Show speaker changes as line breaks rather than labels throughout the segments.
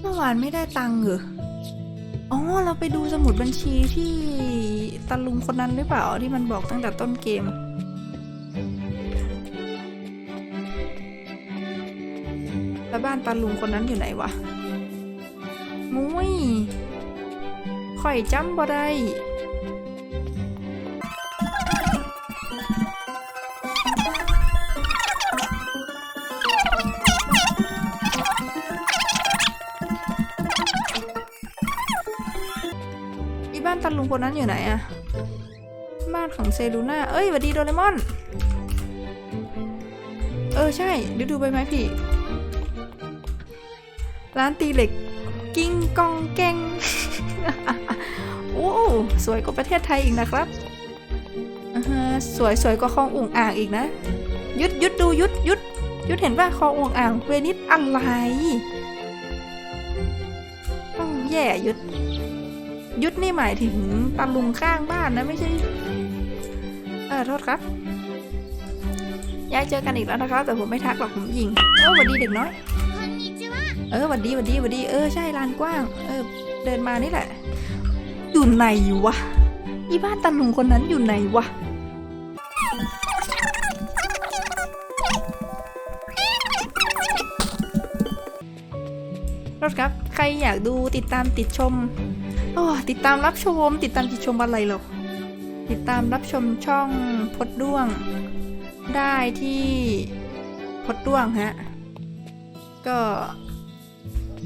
เมื่อวานไม่ได้ตังค์เหรอ อ๋อ เราไปดูสมุดบัญชีที่ตาลุงคนนั้นหรือเปล่าที่มันบอกตั้งแต่ต้นเกม แล้วบ้านตาลุงคนนั้นอยู่ไหนวะ มุ้ยข่อยจำบ่ได้ คนนั้นอยู่ไหนอะบ้านของเซลูน่า เอ้ยหวัดดีโดเรมอน เออใช่เดี๋ยวดูไปไหมพี่ร้านตีเหล็ก กิ้งกองแกงโอ้สวยกว่าประเทศไทยอีกนะครับอ่าฮะสวยสวยกว่าคลองอุ่งอ่างอีกนะ ยุดยุดดูยุดยุดยุดเห็นว่าคลองอุ่งอ่าง เวนิสอะไรอ้าวแย่ยุด ยุทธนี่หมายถึงตาลุงข้างบ้านนะไม่ใช่ เออโทษครับยายเจอกันอีกแล้วนะคะแต่ผมไม่ทักหรอกผมยิงเออสวัสดีเด็กน้อย เออหวัดดีสวัสดีสวัสดีเออใช่ลานกว้าง เออ เดินมานี่แหละ อยู่ไหนวะอีบ้านตาลุงคนนั้นอยู่ไหนวะ รถครับ ใครอยากดูติดตามติดชมโอ้ติดตามรับชม ติดตามติดชมอะไรหรอติดตามรับชมช่องพดด้วง ได้ที่พดด้วงฮะ ก็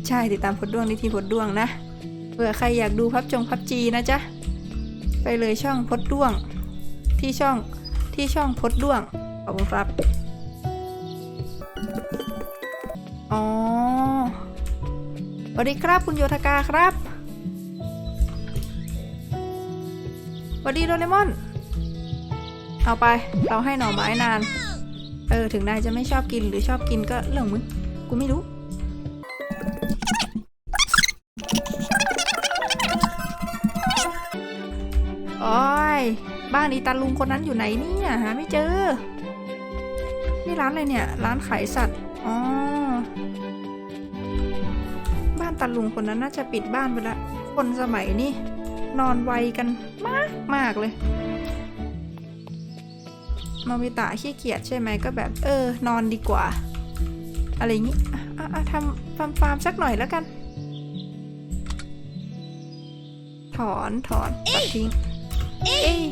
ใช่ติดตามพดด้วงได้ที่พดด้วงนะเผื่อใครอยากดูพับจงพับจีนะจ๊ะไปเลยช่องพดด้วง ที่ช่องที่ช่องพดด้วงขอบคุณครับอ๋อ สวัสดีครับคุณโยธกาครับสวัสดีโดเรมอน เอาไป เราให้หน่อไม้นาน เออ ถึงนายจะไม่ชอบกินหรือชอบกินก็เรื่องมึง กูไม่รู้ โอ้ย บ้านอีตาลุงคนนั้นอยู่ไหนเนี่ยหาไม่เจอ นี่ร้านอะไรเนี่ย ร้านขายสัตว์ อ๋อ ตาลุงคนนั้นน่าจะปิดบ้านไปแล้วคนสมัยนี้นอนไวกันมากมากเลยโนบิตะขี้เกียจใช่ไหมก็แบบ เออ นอนดีกว่า อะไรอย่างงี้อะทำฟาร์มฟาร์มสักหน่อยแล้วกัน ถอนถอนตัดทิ้งเอ้ย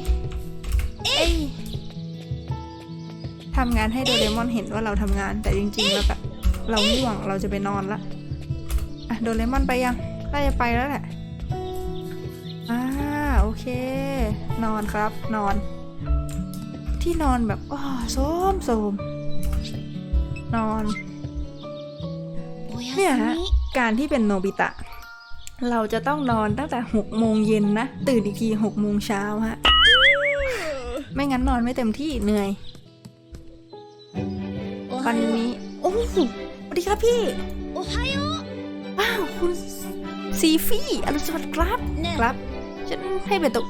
เอ้ยทำงานให้โดเรมอนเห็นว่าเราทำงานแต่จริงๆแล้วแบบเราง่วงเราจะไปนอนละ โดเรมอนไปยังน่าจะไปแล้วแหละอ่าโอเค นอนครับนอน ที่นอนแบบอ๋อโสมโสมนอน เนี่ยฮะการที่เป็นโนบิตะ เราจะต้องนอนตั้งแต่หกโมงเย็นนะ ตื่นอีกทีหกโมงเช้าฮะ ไม่งั้นนอนไม่เต็มที่เหนื่อยวันนี้ โอ้สวัสดีครับพี่
โอ
ไฮโคุณซีฟี่อรุณสวัสดิ์ครับครับฉันให้เป็นตุก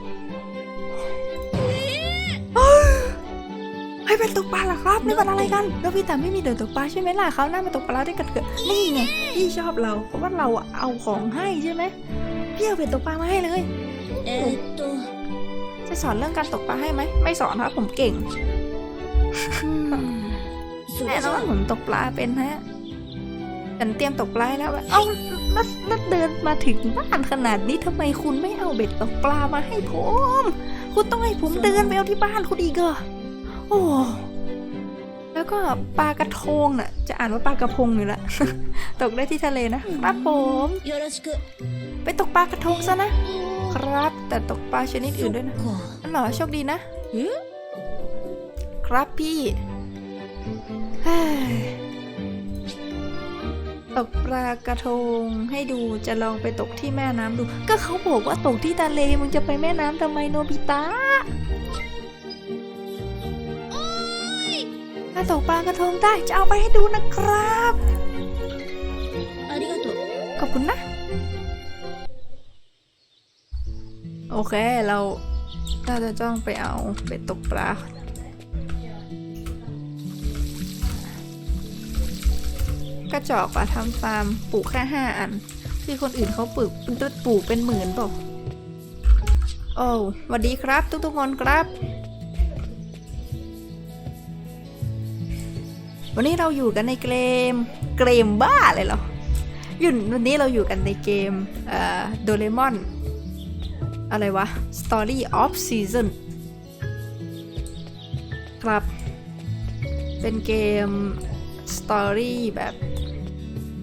ให้เป็นตกปลาเหรอครับไม่มันอะไรกันแล้วพี่แต่ไม่มีเดินตกปลาใช่ไหมล่ะเขาหน้าเป็นตกปลาได้กันเถอะนี่ไงพี่ชอบเราเพราะว่าเราเอาของให้ใช่ไหมพี่เอาเป็นตกปลามาให้เลย
เออตัว
จะสอนเรื่องการตกปลาให้ไหมไม่สอนครับผมเก่งแน่นอนผมตกปลาเป็นฮะฉันเตรียมตกปลาแล้วเอ้า นัดนัดเดินมาถึงบ้านขนาดนี้ทำไมคุณไม่เอาเบ็ดตกปลามาให้ผม คุณต้องให้ผมเดินไปเอาที่บ้านคุณอีกเหรอโอ้แล้วก็ปลากระทงน่ะ จะอ่านว่าปลากระพงอยู่ละตกได้ที่ทะเลนะครับผมไปตกปลากระทงซะนะครับ แต่ตกปลาชนิดอื่นด้วยนะอันหรอโชคดีนะครับพี่เฮ้ ตกปลากระทงให้ดูจะลองไปตกที่แม่น้ำดู ก็เขาบอกว่าตกที่ทะเลมึงจะไปแม่น้ำทำไมโนบิตะถ้าตกปลากระทงได้จะเอาไปให้ดูนะครับ
อาริกาโต
ขอบคุณนะ โอเคเราน่าจะจ้องไปเอาไปตกปลา กระจอกว่าทำฟาร์มปลูกแค่ห้าอัน ที่คนอื่นเขาปลูกเป็นปลูกเป็นหมื่นเปล่าโอ้สวัสดีครับ ทุกๆคนครับ วันนี้เราอยู่กันในเกมเกมบ้าเลยเหรออยู่วันนี้เราอยู่กันในเกมเอ่อโดเรมอนอะไรวะ Story of Season ครับ เป็นเกม Story แบบ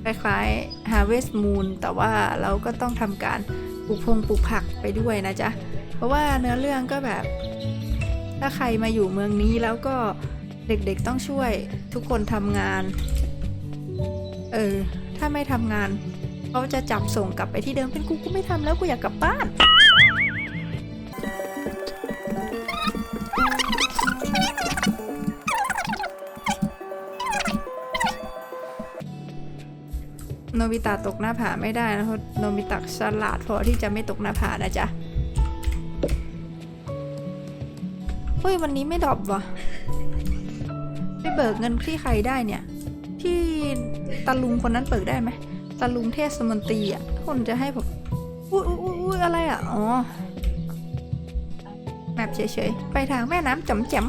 คล้ายๆ Harvest Moon แต่ว่าเราก็ต้องทำการปลูกพงปลูกผักไปด้วยนะจ๊ะ เพราะว่าเนื้อเรื่องก็แบบ ถ้าใครมาอยู่เมืองนี้แล้วก็เด็กๆต้องช่วยทุกคนทำงาน เออ ถ้าไม่ทำงานเขาจะจับส่งกลับไปที่เดิมเป็นกูกูไม่ทำแล้วกูอยากกลับบ้าน โนบิตะตกหน้าผาไม่ได้นะเพราะโนบิตะฉลาดพอที่จะไม่ตกหน้าผานะจ๊ะเฮ้ยวันนี้ไม่ดรอปวะไปเบิกเงินที่ใครได้เนี่ย ที่ตาลุงคนนั้นเบิกได้ไหมตาลุงเทศมนตรีอะคนจะให้ผมอุ้ยอุ้ยอุ๊ยอุ้ยอะไรอะอ๋อแมปเฉยๆไปทางแม่น้ำจำแจม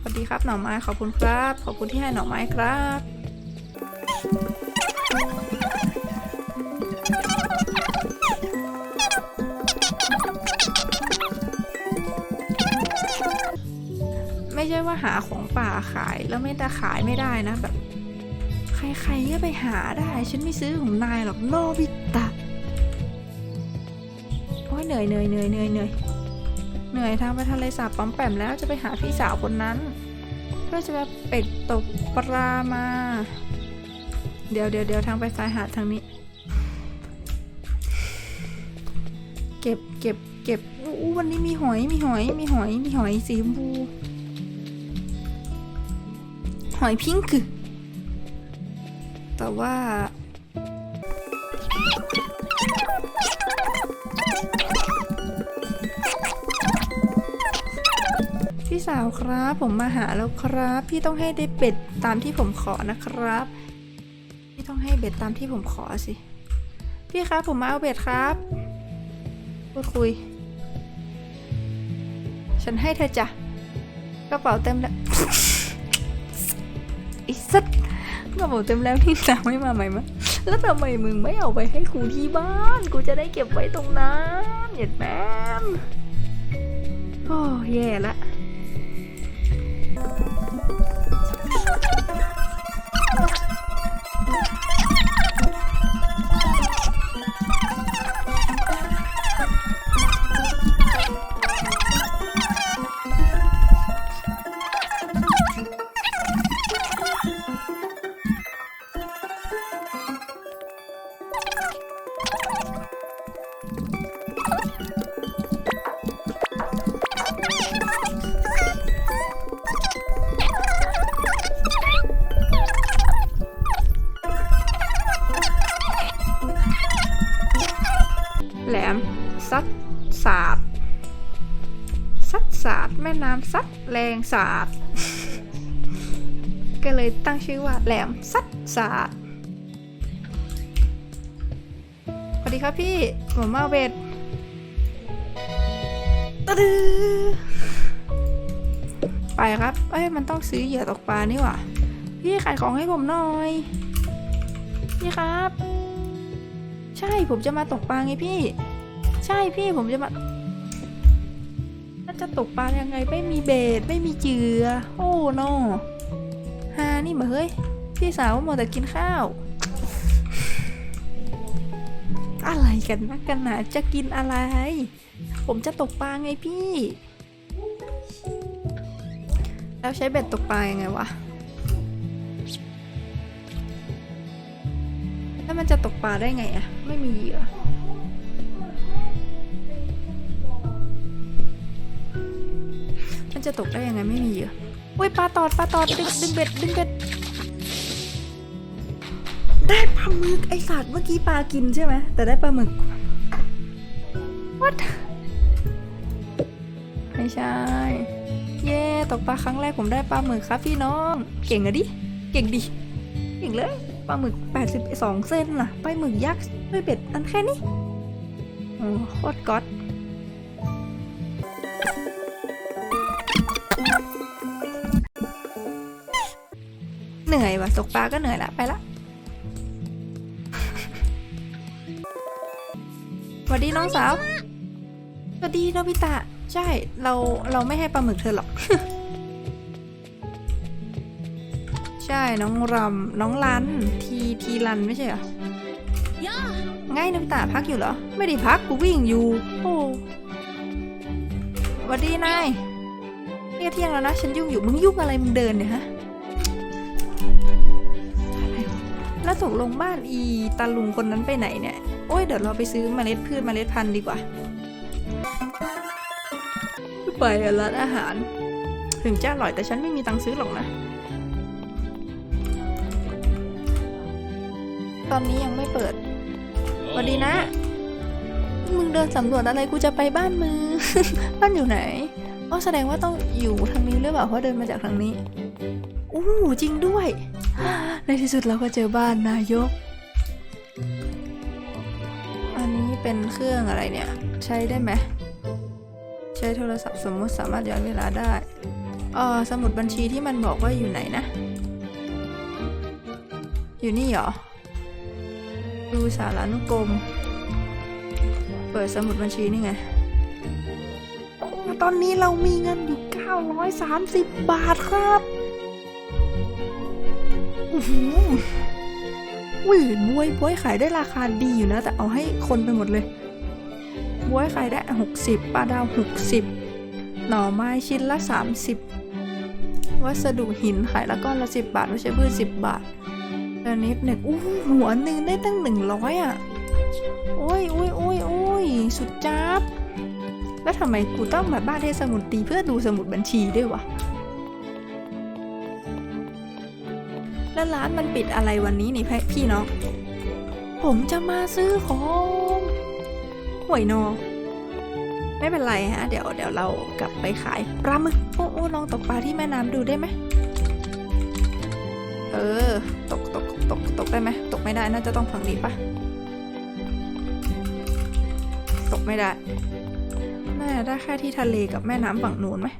สวัสดีครับหน่อไม้ขอบคุณครับ ขอบคุณที่ให้หน่อไม้ครับ ไม่ใช่ว่าหาของป่าขายแล้วไม่ได้ขายไม่ได้นะแบบ ใครๆก็ไปหาได้ ฉันไม่ซื้อของนายหรอกโนบิตะโอ้ยเหนื่อยเหนื่อยเหนื่อยเหนื่อยเหนื่อยเหนื่อยทางไปทะเลสาบป้อมแปมแล้วจะไปหาพี่สาวคนนั้นเพื่อจะไปเป็ดตกปลามา เดี๋ยวเดี๋ยวเดี๋ยวทางไปสายหาทางนี้ เก็บเก็บเก็บอู้วันนี้มีหอยมีหอยมีหอยมีหอยสีชมพูหอยพิงค์แต่ว่าพี่สาวครับผมมาหาแล้วครับ พี่ต้องให้ได้เบ็ดตามที่ผมขอนะครับ ต้องให้เบ็ดตามที่ผมขอสิ พี่ครับผมมาเอาเบ็ดครับ พูดคุย ฉันให้เธอจ้ะกระเป๋าเต็มแล้วไอ้สัตว์กระเป๋าเต็มแล้วที่สาวไม่มาใหม่มะแล้วทำไมมึงไม่เอาไปให้ครูที่บ้าน กูจะได้เก็บไว้ตรงนั้นเหยียดแม่โอ้แย่ละ แรงสาด ก็เลยตั้งชื่อว่าแหลมซัดสาดสวัสดีครับพี่ผมมาเวทตะดือไปครับ เอ้ย มันต้องซื้อเหยื่อตกปลานี่หว่า พี่ขายของให้ผมหน่อยพี่ครับ ใช่ผมจะมาตกปลาไงพี่ ใช่พี่ผมจะมาถ้า จะตกปลายังไงไม่มีเบ็ดไม่มีเจือ โอ้โนฮานี่มาเฮ้ย พี่สาวหมดแต่กินข้าว อะไรกันนักกันหนาจะกินอะไร ผมจะตกปลาไงพี่ แล้วใช้เบ็ดตกปลายังไงวะแล้วมันจะตกปลาได้ไงอะไม่มีเหยื่อ มันจะตกได้ยังไงไม่มีเหยื่ออุ้ยปลาตอดปลาตอดดึงดึงเบ็ดดึงเบ็ดได้ปลาหมึกไอสัตว์เมื่อกี้ปลากินใช่ไหมแต่ได้ปลาหมึก what ไม่ใช่ เย่ตกปลาครั้งแรกผมได้ปลาหมึกครับพี่น้อง เก่งอะดิ เก่งดิ เก่งเลยปลาหมึก 82 เส้นล่ะปลาหมึกยักษ์ด้วยเบ็ดอันแค่นี้โอ้โคตรก๊อต ตกปลาก็เหนื่อยละไปละสวัสดีน้องสาวสวัสดีโนบิตะ ใช่ เราเราไม่ให้ปลาหมึกเธอหรอก ใช่น้องรำน้องรันทีทีรันไม่ใช่เหรอ
やあ
ไงโนบิตะพักอยู่เหรอ ไม่ได้พักกูวิ่งอยู่ โอ้สวัสดีนายนี่ก็เที่ยงแล้วนะ ฉันยุ่งอยู่มึงยุ่งอะไรมึงเดินเนี่ยฮะ แล้วตกลงบ้านอีตาลุงคนนั้นไปไหนเนี่ย โอ้ยเดี๋ยวเราไปซื้อเมล็ดพืชเมล็ดพันธุ์ดีกว่า ไปร้านอาหาร ถึงจะอร่อยแต่ฉันไม่มีตังค์ซื้อหรอกนะ ตอนนี้ยังไม่เปิดสวัสดีนะ มึงเดินสำรวจอะไรกูจะไปบ้านมึง บ้านอยู่ไหนอ๋อแสดงว่าต้องอยู่ทางนี้หรือเปล่าเพราะเดินมาจากทางนี้อู้จริงด้วย ในที่สุดเราก็เจอบ้านนายก อันนี้เป็นเครื่องอะไรเนี่ย ใช้ได้ไหม ใช้โทรศัพท์สมมติสามารถย้อนเวลาได้เออสมุดบัญชีที่มันบอกว่าอยู่ไหนนะ อยู่นี่เหรอ ดูสารานุกรม เปิดสมุดบัญชีนี่ไงตอนนี้เรามีเงินอยู่ 930 บาทครับ อื้อหืออุ้ยบวยบวยขายได้ราคาดีอยู่นะ แต่เอาให้คนไปหมดเลยบวยขายได้ 60ปลาดาว 60 หน่อไม้ชิ้นละ 30 วัสดุหินขายละก้อนละ 10 บาท ไม่ใช่พืช10 บาทเดี๋ยวนี้หนึ่งอู้หัวหนึ่งได้ตั้ง 100 อะ โอ้ยโอ้ยโอ้ยโอ้ยสุดจับแล้วทำไมกูต้องมาบ้านเทศสมุดตีเพื่อดูสมุดบัญชีด้วยวะ แล้วร้านมันปิดอะไรวันนี้นี่พี่น้อง ผมจะมาซื้อของห่วยนอไม่เป็นไรฮะ เดี๋ยวเดี๋ยวเรากลับไปขายปลาหมึกโอ้โอ้ลองตกปลาที่แม่น้ำดูได้ไหมเออ ตกตกตกตกได้ไหมตกไม่ได้น่าจะต้องฝังดินปะตกไม่ได้น่าจะได้แค่ที่ทะเลกับแม่น้ำฝั่งนู้นไหม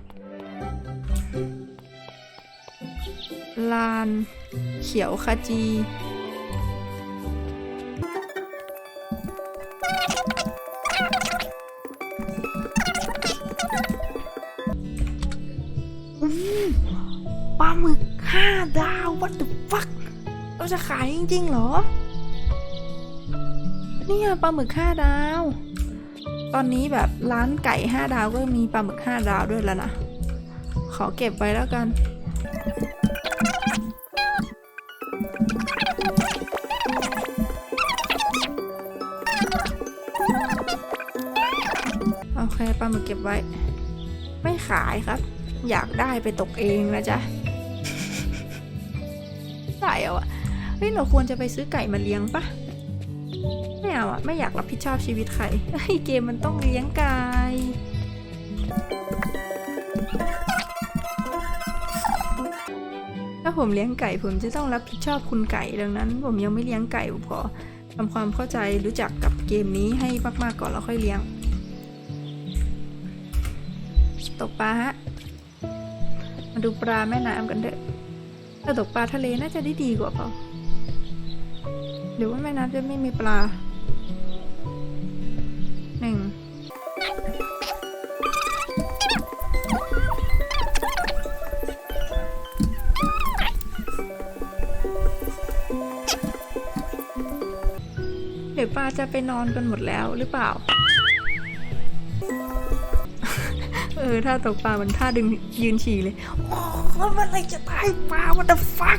ลาน เขียวขจีอืมปลาหมึกห้าดาว what the fuck เราจะขายจริง ๆ เหรอ เนี่ยปลาหมึกห้าดาว ตอนนี้แบบร้านไก่ห้าดาวก็มีปลาหมึกห้าดาวด้วยแล้วนะ ขอเก็บไว้แล้วกัน ขายครับ อยากได้ไปตกเองนะจ๊ะได้เอาอะเฮ้ยเราควรจะไปซื้อไก่มาเลี้ยงปะไม่เอาอะไม่อยากรับผิดชอบชีวิตใครเฮ้ยเกมมันต้องเลี้ยงไก่ถ้าผมเลี้ยงไก่ผมจะต้องรับผิดชอบคุณไก่ดังนั้น ผมยังไม่เลี้ยงไก่ผมขอทำความเข้าใจรู้จักกับเกมนี้ให้มากๆก่อนแล้วค่อยเลี้ยง ตกปลาฮะ มาดูปลาแม่น้ำกันเถอะถ้าตกปลาทะเลน่าจะได้ดีกว่าเปล่า หรือว่าแม่น้ำจะไม่มีปลาหนึ่งเดี๋ยวปลาจะไปนอนกันหมดแล้วหรือเปล่า เอท่าตกปลามันท่าดึงยืนฉี่เลย โอ้มันอะไรจะตายปลาวัตฟัก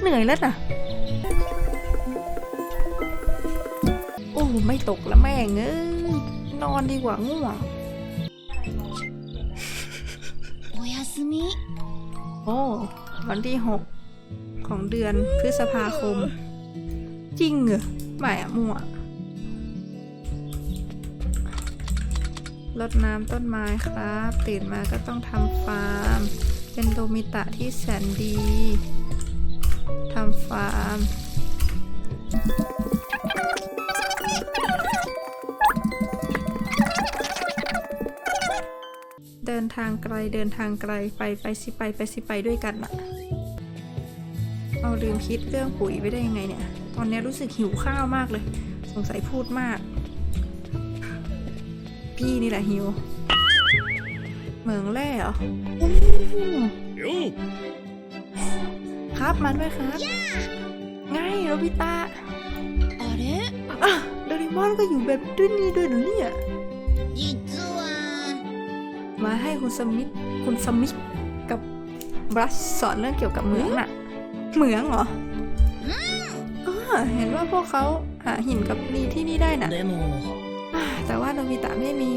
เหนื่อยแล้วนะโอ้ไม่ตกแล้วแม่งเออนอนดีกว่าง่วง
โอยาสมิ
โอ้วันที่หกของเดือนพฤษภาคม จริงเหรอไม่อะมั่ว รดน้ำต้นไม้ครับ ตื่นมาก็ต้องทำฟาร์ม เป็นโดมิตะที่แสนดีทำฟาร์มเดินทางไกลเดินทางไกลไปไปสิไปไปสิไปด้วยกันอะเอาลืมคิดเรื่องปุ๋ยไปได้ยังไงเนี่ย ตอนนี้รู้สึกหิวข้าวมากเลย สงสัยพูดมาก พี่นี่แหละฮิวเมืองแร่เหรอครับมาด้วยครับ ง่ายโรบิตา
อะไร
อะดเริมอนก็อยู่แบบด้วยนี่ด้วยเหรอเนี่ยมาให้คุณสมิธคุณสมิธกับบรัชสอนเรื่องเกี่ยวกับเหมืองน่ะ เหมืองเหรอเห็นว่าพวกเขาหาหินกับดีที่นี่ได้น่ะ บิตะไม่มี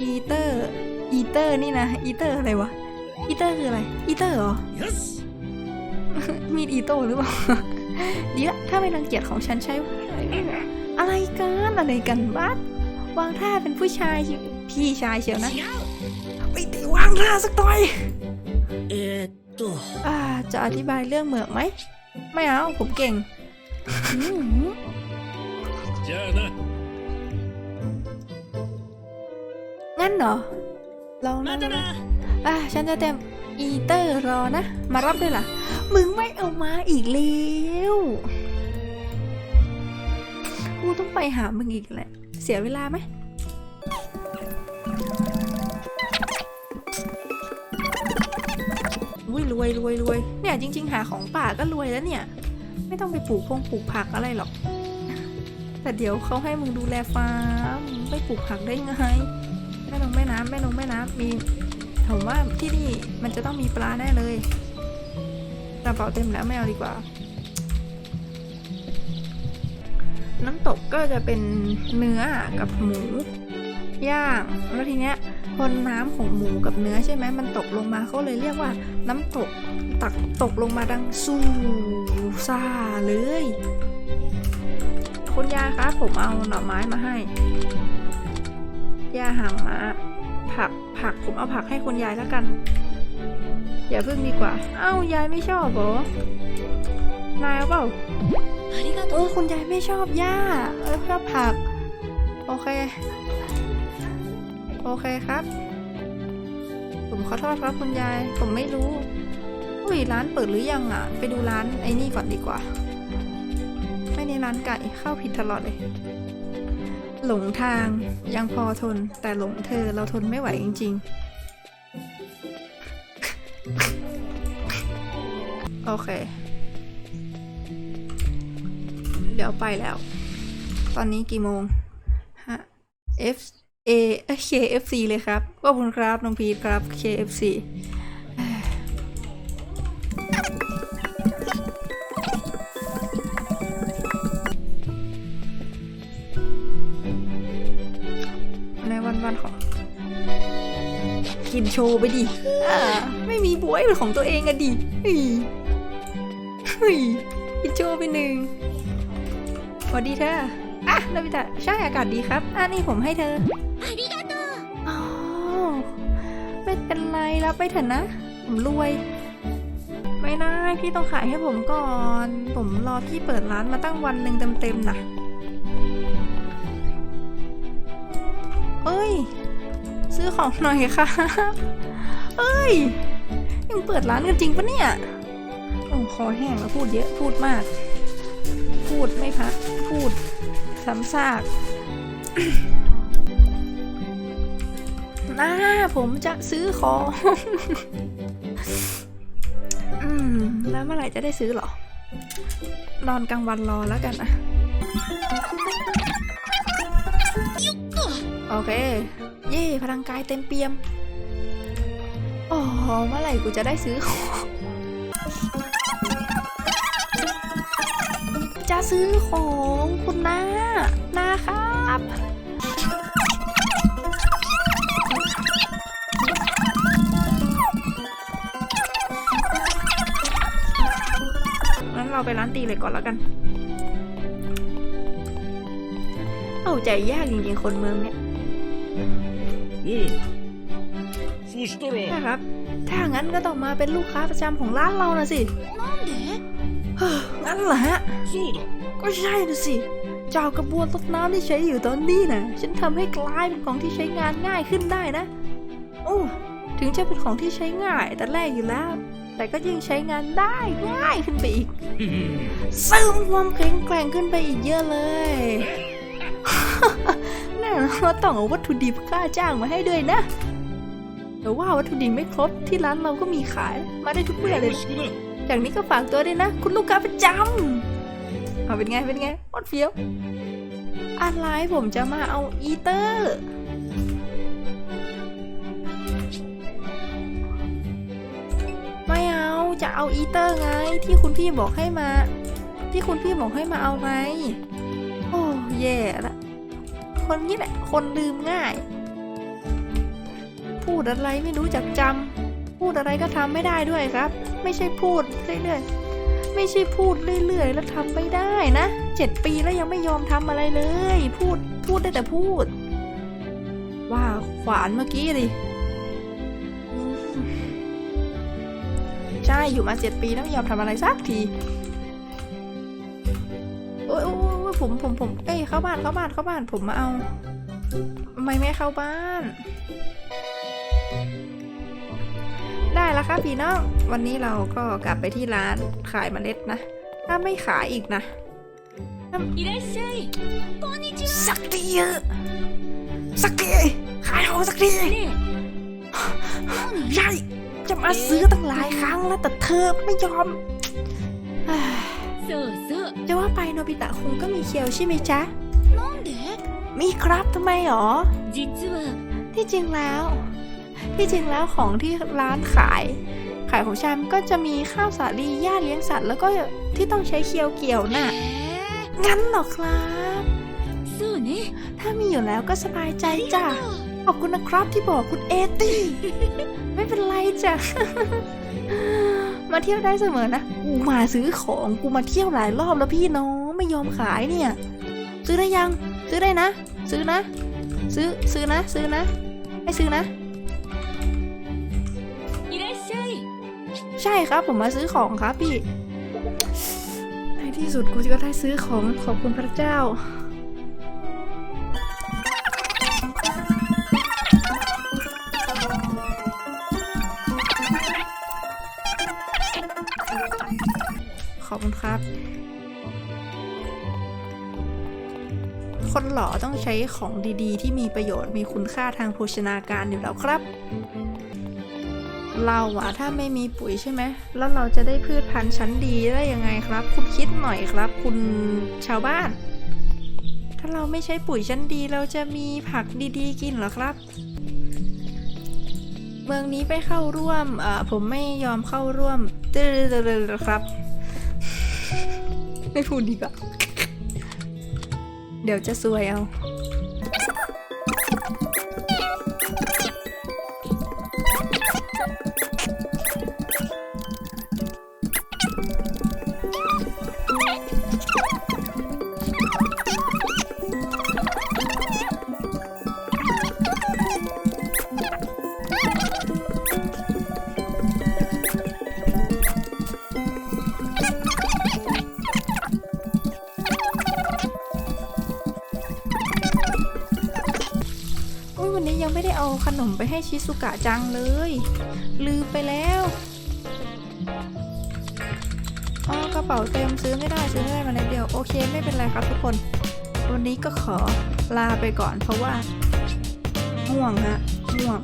อีเตอร์อีเตอร์นี่นะอีเตอร์อะไรวะอีเตอร์คืออะไรอีเตอร์เหรอ มีอีโต้หรือเปล่าเดี๋ยวถ้าเป็นรังเกียจของฉันใช้อะไรกันอะไรกันบ้าวางท่าเป็นผู้ชายพี่ชายเชียวนะไปตีวางท่าสักหน่อย
เอ
ตัวจะอธิบายเรื่องเหมือกไหม ไม่เอาผมเก่งเจ้า
นะ
งั้นเหรอลองนะอะฉันจะเต็มอีเตอร์รอนะ มารับด้วยล่ะ มึงไม่เอามาอีกแล้วกูต้องไปหามึงอีกแหละ เสียเวลาไหมรวยรวยรวยเนี่ยจริง ๆ หาของป่าก็รวยแล้วเนี่ย ไม่ต้องไปปลูกพงปลูกผักอะไรหรอก แต่เดี๋ยวเขาให้มึงดูแลฟาร์มไม่ปลูกผักได้ไง แม่นงแม่น้ำแม่นงแม่น้ำมีผมว่าที่นี่มันจะต้องมีปลาแน่เลยกระเป๋าเต็มแล้วไม่เอาดีกว่า น้ำตกก็จะเป็นเนื้อกับหมูย่างแล้วทีเนี้ยพอน้ำของหมูกับเนื้อใช่ไหมมันตกลงมาเขาเลยเรียกว่าน้ำตกตักตกลงมาดังสู้ซ่าเลยคุณยายครับผมเอาหน่อไม้มาให้ ยาหางมาผัก ผัก ผมเอาผักให้คุณยายแล้วกัน อย่าเพิ่งดีกว่า เอ้ายายไม่ชอบเหรอนายเปล่าเออคุณยายไม่ชอบยาเออชอบผัก โอเค โอเคครับ ผมขอโทษครับคุณยาย ผมไม่รู้อุ้ยร้านเปิดหรือยังอะ ไปดูร้านไอ้นี่ก่อนดีกว่า ไม่ในร้านไก่ เข้าผิดตลอดเลย หลงทางยังพอทน แต่หลงเธอเราทนไม่ไหวจริง ๆ โอเค เดี๋ยวไปแล้ว ตอนนี้กี่โมงฮะ F A เอ้ย KFC เลยครับขอบคุณครับ น้องพีทครับ KFC ินโชว์ไปดิอ่าไม่มีบวยเป็นของตัวเองอะดิฮ้ฮ้กินโชว์ไปหนึ่งสวัสดีเธออะนาบิตะช่างอากาศดีครับอะนี่ผมให้เธออ๋อไม่เป็นไรรับไปเถอะนะ ผมรวย ไม่นะพี่ต้องขายให้ผมก่อน ผมรอพี่เปิดร้านมาตั้งวันหนึ่งเต็มๆนะเอ้ย ซื้อของหน่อยค่ะเอ้ยยังเปิดร้านกันจริงปะเนี่ยโอ้คอแห้งแล้วพูดเยอะพูดมาก พูดไม่พักพูดซ้ำซากน้าผมจะซื้อของอืมแล้วเมื่อไหร่จะได้ซื้อเหรอ นอนกลางวันรอแล้วกันนะโอเค เย่พลังกายเต็มเปี่ยมอ๋อเมื่อไหร่กูจะได้ซื้อของจะซื้อของคุณน้านะครับงั้นเราไปร้านตีเหล็กก่อนแล้วกัน เอาใจยากจริงๆคนเมืองเนี่ย
นี่ซูสต
รนครับ ถ้างั้นก็ต้องมาเป็นลูกค้าประจำของร้านเรานะสิ
นั่น
เฮ้องั้นเหรอฮะก็ใช่นะสิ เจ้ากระบวนรดน้ำที่ใช้อยู่ตอนนี้นะฉันทำให้กลายเป็นของที่ใช้งานง่ายขึ้นได้นะ โอ้ถึงจะเป็นของที่ใช้ง่ายแต่แรกอยู่แล้ว แต่ก็ยิ่งใช้งานได้ง่ายขึ้นไปอีกเสริมความแข็งแกร่งขึ้นไปอีกเยอะเลย เราต้องเอาวัตถุดิบค่าจ้างมาให้ด้วยนะแต่ว่าวัตถุดิบไม่ครบที่ร้านเราก็มีขายมาได้ทุกเมื่อเลย
อ
ย่างนี้ก็ฝากตัวด้วยนะ คุณลูกค้าประจำเอาเป็นไงเป็นไงมดเฟี้ยวอะไรผมจะมาเอาอีเตอร์ไม่เอาจะเอาอีเตอร์ไง ที่คุณพี่บอกให้มา ที่คุณพี่บอกให้มาเอาไงโอ้แย่ละ คนนี้แหละ คนลืมง่าย พูดอะไรไม่รู้จักจำพูดอะไรก็ทำไม่ได้ด้วยครับ ไม่ใช่พูดเรื่อยๆไม่ใช่พูดเรื่อยๆแล้วทำไม่ได้นะเจ็ดปีแล้วยังไม่ยอมทำอะไรเลย พูดพูดได้แต่พูด ว่าขวานเมื่อกี้ดิใช่อยู่มาเจ็ดปีแล้วไม่ยอมทำอะไรสักที ผมผมผมเอ้ยเข้าบ้านเข้าบ้านเข้าบ้านผมมาเอาไม่ไม่เข้าบ้าน ได้แล้วค่ะพี่น้อง วันนี้เราก็กลับไปที่ร้านขายเมล็ดนะ ถ้าไม่ขายอีกนะสักทีเยอะสักทีขายของสักทีใช่จะมาซื้อตั้งหลายครั้งแล้วแต่เธอไม่ยอม จะว่าไปโนบิตะคงก็มีเคียวใช่ไหมจ๊ะ
น้องเด็ก
มีครับทำไมหรอ ที่จริงแล้ว ที่จริงแล้วของที่ร้านขาย ขายของชามก็จะมีข้าวสาลีหญ้าเลี้ยงสัตว์ แล้วก็ที่ต้องใช้เคียวเกี่ยวน่ะ งั้นหรอครับถ้ามีอยู่แล้วก็สบายใจจ้ะ ขอบคุณนะครับที่บอกคุณเอตี้ ไม่เป็นไรจ้ะ มาเที่ยวได้เสมอนะกูมาซื้อของกูมาเที่ยวหลายรอบแล้วพี่น้องไม่ยอมขายเนี่ย ซื้อได้ยัง ซื้อได้นะ ซื้อนะ ซื้อซื้อนะ ซื้อนะให้ซื้อนะใช่ครับผมมาซื้อของครับพี่ในที่สุดกูก็ได้ซื้อของขอบคุณพระเจ้า ขอบคุณครับ คนหล่อต้องใช้ของดีๆ ที่มีประโยชน์มีคุณค่าทางโภชนาการอยู่แล้วครับ เราอะถ้าไม่มีปุ๋ยใช่ไหมแล้วเราจะได้พืชพันธุ์ชั้นดีได้ยังไงครับ คุณคิดหน่อยครับ คุณชาวบ้าน ถ้าเราไม่ใช้ปุ๋ยชั้นดี เราจะมีผักดีๆ กินหรอครับเมืองนี้ไปเข้าร่วม เอ่อ ผมไม่ยอมเข้าร่วมเด้อๆๆๆครับ ไม่พูดดีกว่า เดี๋ยวจะซวยเอา ขนมไปให้ชิสุกะจังเลย ลืมไปแล้วอ๋อกระเป๋าเต็มซื้อไม่ได้ซื้อไม่ได้มาในเดียวโอเคไม่เป็นไรครับทุกคน วันนี้ก็ขอลาไปก่อนเพราะว่า ห่วงฮะห่วง